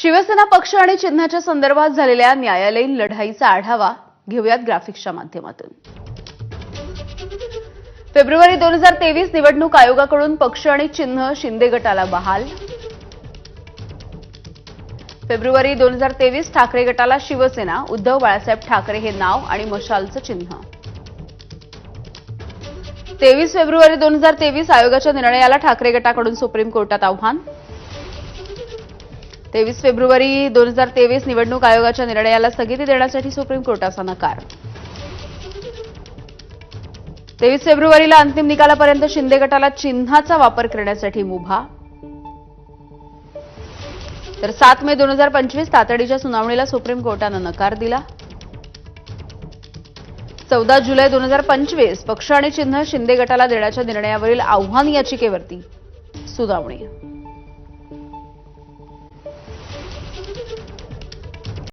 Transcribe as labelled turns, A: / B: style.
A: शिवसेना पक्ष आणि चिन्हाच्या संदर्भात झालेल्या न्यायालयीन लढाईचा आढावा घेऊयात ग्राफिक्सच्या माध्यमातून. फेब्रुवारी दोन हजार तेवीस निवडणूक आयोगाकडून पक्ष आणि चिन्ह शिंदे गटाला बहाल. फेब्रुवारी दोन हजार तेवीस ठाकरे गटाला शिवसेना उद्धव बाळासाहेब ठाकरे हे नाव आणि मशालचं चिन्ह. तेवीस फेब्रुवारी दोन हजार तेवीस आयोगाच्या निर्णयाला ठाकरे गटाकडून सुप्रीम कोर्टात आव्हान. तेवीस फेब्रुवारी दोन हजार तेवीस निवडणूक आयोगाच्या निर्णयाला स्थगिती देण्यासाठी सुप्रीम कोर्टाचा नकार. तेवीस फेब्रुवारीला अंतिम निकालापर्यंत शिंदे गटाला चिन्हाचा वापर करण्यासाठी मुभा. तर सात मे दोन हजार पंचवीस तातडीच्या सुनावणीला सुप्रीम कोर्टानं नकार दिला. चौदा जुलै दोन हजार पंचवीस पक्ष आणि चिन्ह शिंदे गटाला देण्याच्या निर्णयावरील आव्हान याचिकेवरती सुनावणी. Thank you.